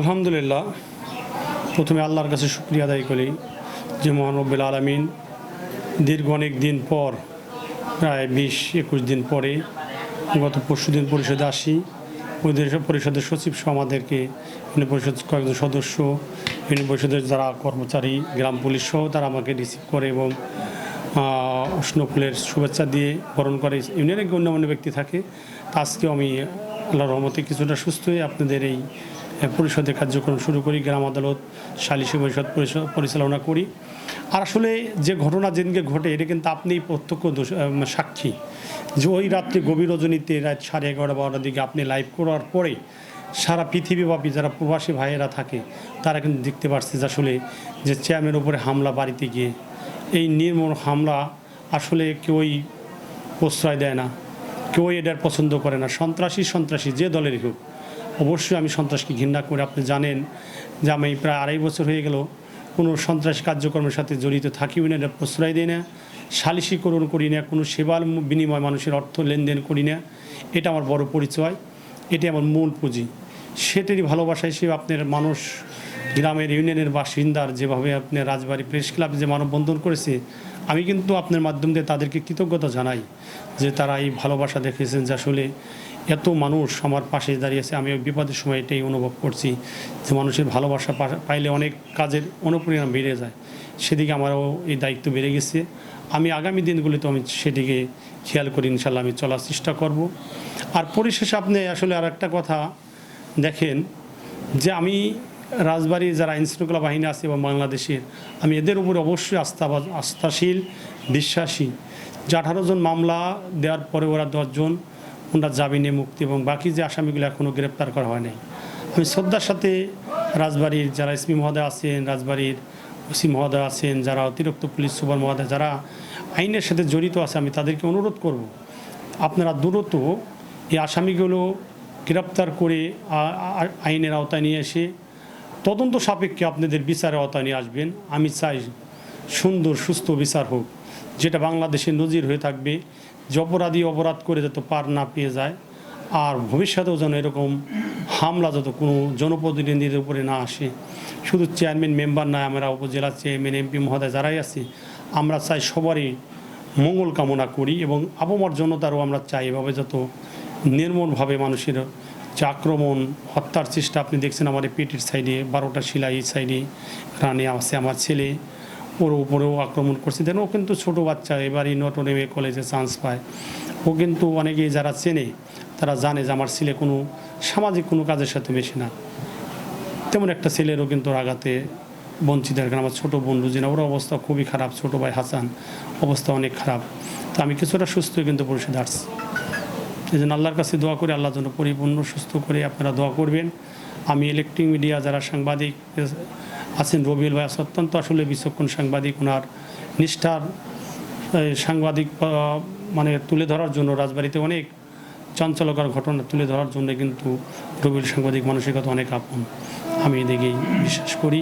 আলহামদুলিল্লাহ, প্রথমে আল্লাহর কাছে শুক্রিয়া আদায় করি যে মহানব্বুল আলমিন দীর্ঘ অনেক দিন পর, প্রায় বিশ একুশ দিন পরে, গত পরশু দিন পরিষদে আসি। পরিষদের সচিব সহ আমাদেরকে ইউনিয়ন পরিষদ কয়েকজন সদস্য ইউনিয়ন পরিষদের যারা কর্মচারী, গ্রাম পুলিশ সহ তারা আমাকে রিসিভ করে এবং উষ্ণ ফুলের শুভেচ্ছা দিয়ে বরণ করে। ইউনিয়নের গণ্যমান্য ব্যক্তি থাকে। আজকেও আমি আল্লাহর রহমতে কিছুটা সুস্থ হয়ে আপনাদের এই পরিষদের কার্যক্রম শুরু করি, গ্রাম আদালত, সালিশি পরিষদ পরিষ- পরিচালনা করি। আর আসলে যে ঘটনা যেদিনকে ঘটে, এটা কিন্তু আপনি প্রত্যক্ষ দোষ- সাক্ষী। যে ওই রাত্রে গভীর রজনীতে রাত সাড়ে এগারোটা বারোটার দিকে আপনি লাইভ করার পরে সারা পৃথিবীব্যাপী যারা প্রবাসী ভাইয়েরা থাকে, তারা কিন্তু দেখতে পাচ্ছে যে আসলে যে চ্যামের উপরে হামলা বাড়িতে গিয়ে। এই নির্মম হামলা আসলে কেউই প্রশ্রয় দেয় না, কেউই এটার পছন্দ করে না। সন্ত্রাসী সন্ত্রাসী যে দলেরই হোক। অবশ্যই আমি সন্ত্রাসকে ঘৃণা করে। আপনি জানেন যে আমি প্রায় আড়াই বছর হয়ে গেল কোনো সন্ত্রাস কার্যক্রমের সাথে জড়িত থাকিও না, এটা প্রশ্রয় দিই না, সালিশীকরণ করি না, কোনো সেবার বিনিময় মানুষের অর্থ লেনদেন করি না, এটা আমার বড় পরিচয়, এটি আমার মূল পুঁজি। সেটারই ভালোবাসা হিসেবে আপনার মানুষ, গ্রামের ইউনিয়নের বাসিন্দার যেভাবে আপনি রাজবাড়ি প্রেস ক্লাব যে মানববন্ধন করেছে, আমি কিন্তু আপনার মাধ্যম দিয়ে তাদেরকে কৃতজ্ঞতা জানাই যে তারা এই ভালোবাসা দেখেছেন যে আসলে এত মানুষ আমার পাশে দাঁড়িয়েছে, আমি বিপদের সময় এটাই অনুভব করছি যে মানুষের ভালোবাসা পাইলে অনেক কাজের অনুপরিণাম বেড়ে যায়। সেদিকে আমারও এই দায়িত্ব বেড়ে গেছে। আমি আগামী দিনগুলিতে আমি সেদিকে খেয়াল করি, ইনশাল্লাহ আমি চলার চেষ্টা করব। আর পরিশেষে আপনি আসলে আর একটা কথা দেখেন যে আমি রাজবাড়ির যারা আইনশৃঙ্খলা বাহিনী আছে এবং বাংলাদেশের, আমি এদের উপরে অবশ্যই আস্থা আস্থাশীল, বিশ্বাসী। যে আঠারো জন মামলা দেওয়ার পরে ওরা দশজন ওনারা জামিনে মুক্তি এবং বাকি যে আসামিগুলো এখনও গ্রেপ্তার করা হয় নাই আমি শ্রদ্ধার সাথে রাজবাড়ির যারা এসপি মহোদয় আছেন, রাজবাড়ির ওসি মহোদয় আছেন, যারা অতিরিক্ত পুলিশ সুপার মহোদয়, যারা আইনের সাথে জড়িত আছে, আমি তাদেরকে অনুরোধ করব, আপনারা দ্রুত এই আসামিগুলো গ্রেপ্তার করে আইনের আওতায় নিয়ে এসে তদন্ত সাপেক্ষে আপনাদের বিচারের আওতায় নিয়ে আসবেন। আমি চাই সুন্দর, সুস্থ বিচার হোক, যেটা বাংলাদেশে নজির হয়ে থাকবে। যে অপরাধী অপরাধ করে যাতে পার না পেয়ে যায়, আর ভবিষ্যতেও যেন এরকম হামলা যত কোনো জনপ্রতিনিধিদের উপরে না আসে। শুধু চেয়ারম্যান, মেম্বার নয়, আমরা উপজেলা চেয়ারম্যান, এমপি মহোদয় যারাই আছি, আমরা চাই সবারই মঙ্গল কামনা করি এবং আবমর জনতারও আমরা চাই এভাবে যত নির্মলভাবে মানুষের যে আক্রমণ, হত্যার চেষ্টা আপনি দেখছেন আমার পেটের সাইডে, বারোটা শিলা এই সাইডে রানে আছে আমার ছেলে। ওর উপরেও আক্রমণ করছে। দেন ও কিন্তু ছোটো বাচ্চা, এবারই নটন এম কলেজে চান্স পায়। ও কিন্তু অনেকেই যারা চেনে, তারা জানে যে আমার ছেলে কোনো সামাজিক কোনো কাজের সাথে মেশে না। তেমন একটা ছেলেরও কিন্তু আঘাতে বঞ্চিত কারণ আমার ছোটো বন্ধু যিনি ওর অবস্থা খুবই খারাপ, ছোটো ভাই হাসান, অবস্থা অনেক খারাপ। তো আমি কিছুটা সুস্থ কিন্তু পরিষদে আসছি। এই জন্য আল্লাহর কাছে দোয়া করে, আল্লাহ জন্য পরিপূর্ণ, সুস্থ করে আপনারা দোয়া করবেন। আমি ইলেকট্রিক মিডিয়া যারা সাংবাদিক আছেন রবিউল ভাই আছে, অত্যন্ত আসলে বিচক্ষণ সাংবাদিক, ওনার নিষ্ঠার সাংবাদিক মানে তুলে ধরার জন্য রাজবাড়িতে অনেক চঞ্চলকর ঘটনা তুলে ধরার জন্য কিন্তু রবিউল সাংবাদিক মানসিকতা অনেক আপন। আমি এদিকেই বিশ্বাস করি।